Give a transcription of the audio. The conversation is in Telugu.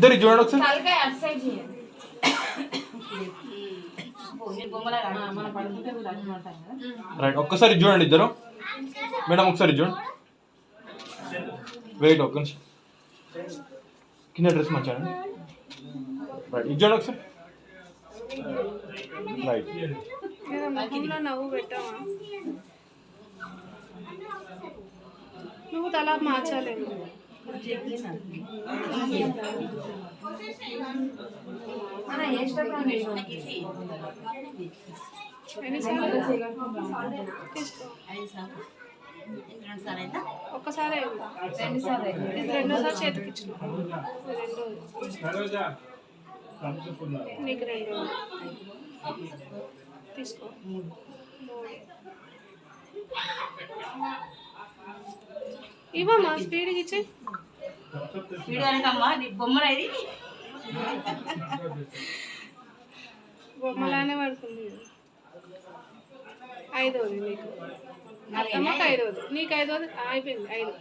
ఇద్దరు ఇది చూడండి ఒకసారి. రైట్ ఒక్కసారి చూడండి ఇద్దరు. మేడం ఒకసారి చూడండి. వెయిట్ ఒక్క నిమిషం. కింద డ్రెస్ మంచిగా రైట్ ఇది చూడండి ఒకసారి. రైట్ నువ్వు తల మార్చాలేము మన ఏ స్టెప్ ఎన్నిసార్లు ఒక్కసారి అయింది రెండు రెండోసారి చేతికి ఇచ్చిన రెండోది నీకు రెండు తీసుకో ఇవ్వమ్మా స్పీడ్కి ఇచ్చి వీడానికమ్మా నీ బొమ్మనైది బొమ్మలానే పడుతుంది. ఐదోది నీకు. అత్తమ్మకి ఐదోది. నీకు ఐదోది? అయిపోయింది. ఐదు.